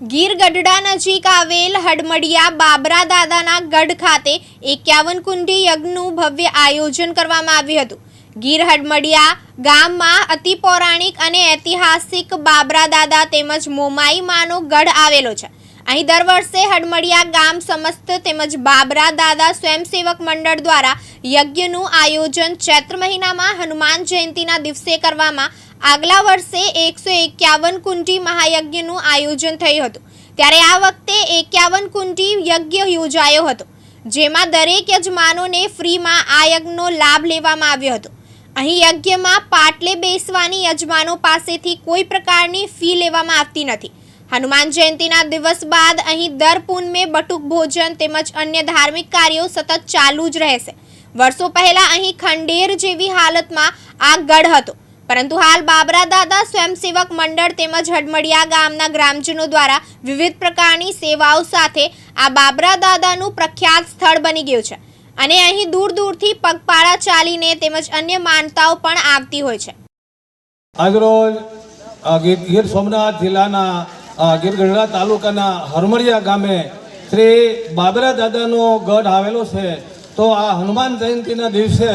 ગીર ગઢડા નજીક આવેલ હડમડિયા બાબરા દાદાના ગઢ ખાતે એકાવન કુંડી યજ્ઞનું ભવ્ય આયોજન કરવામાં આવ્યું હતું. ગીર હડમડિયા ગામમાં અતિ પૌરાણિક અને ઐતિહાસિક બાબરા દાદા તેમજ મોમાઈ માનો ગઢ આવેલો છે. અહીં દર વર્ષે હડમડિયા ગામ સમસ્ત તેમજ બાબરા દાદા સ્વયંસેવક મંડળ દ્વારા યજ્ઞનું આયોજન ચૈત્ર મહિનામાં હનુમાન જયંતીના દિવસે કરવામાં આગલા વર્ષે એકસો એકાવન કુંડી મહાયજ્ઞનું આયોજન થયું હતું. ત્યારે આ વખતે એકાવન કુંડી યજ્ઞ યોજાયો હતો, જેમાં દરેક યજમાનોને ફ્રીમાં આ યજ્ઞનો લાભ લેવામાં આવ્યો હતો. અહીં યજ્ઞમાં પાટલે બેસવાની યજમાનો પાસેથી કોઈ પ્રકારની ફી લેવામાં આવતી નથી. હનુમાન જયંતીના દિવસ બાદ અહીં દર પૂનમે બટુક ભોજન તેમજ અન્ય ધાર્મિક કાર્યો સતત ચાલુ જ રહેશે. વર્ષો પહેલા અહીં ખંડેર જેવી હાલતમાં આ ગઢ હતો. પરંતુ હાલ બાબરા દાદા સ્વયંસેવક મંડળ તેમજ હડમડિયા ગામના ગ્રામજનો દ્વારા વિવિધ પ્રકારની સેવાઓ સાથે આ બાબરા દાદાનું પ્રખ્યાત સ્થળ બની ગયું છે. અને અહીં દૂર દૂરથી પગપાળા ચાલીને તેમજ અન્ય માનતાઓ પણ આવતી હોય છે. આજરોજ ગીર સોમનાથ જિલ્લાના ગીર ગઢડા તાલુકાના હરમડિયા ગામે શ્રી બાબરા દાદાનો ગઢ આવેલો છે. તો આ હનુમાન જયંતિના દિવસે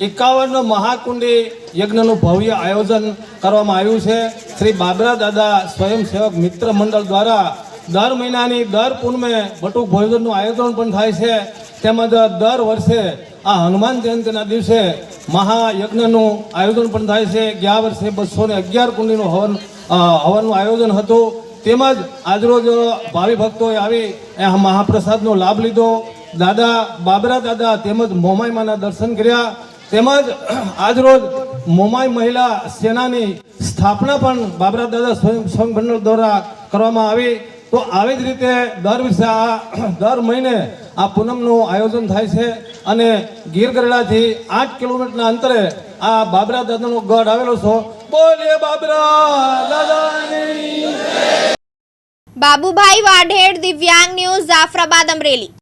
એકાવન મહાકુંડી યજ્ઞનું ભવ્ય આયોજન કરવામાં આવ્યું છે. શ્રી બાબરા દાદા સ્વયંસેવક મિત્ર મંડળ દ્વારા દર મહિનાની દર પૂનમે બટુક ભોજનનું આયોજન પણ થાય છે. તેમજ દર વર્ષે આ હનુમાન જયંતિના દિવસે મહાયજ્ઞનું આયોજન પણ થાય છે. ગયા વર્ષે બસો ને અગિયાર કુંડીનું હવન હવનનું આયોજન હતું. તેમજ આજરોજ ભાવિ ભક્તોએ આવી એ મહાપ્રસાદનો લાભ લીધો. દાદા, બાબરા દાદા તેમજ મોમાઈમાના દર્શન કર્યા. તેમજ આજરોજ મોમાઈ મહિલા સેનાની સ્થાપના પણ બાબરા દાદા સ્વયં ભંડોળ દ્વારા કરવામાં આવી. તો આવી જ રીતે દર વિશે આ દર મહિને આ પૂનમનું આયોજન થાય છે અને ગીર ગરડાથી આઠ કિલોમીટરના અંતરે આ બાબરા દાદાનો ગઢ આવેલો છે. બોલીએ બાબરા દાદાની. બાબુભાઈ વાઢેડ દિવ્યાંગ ન્યૂઝ, જાફરાબાદ અમરેલી.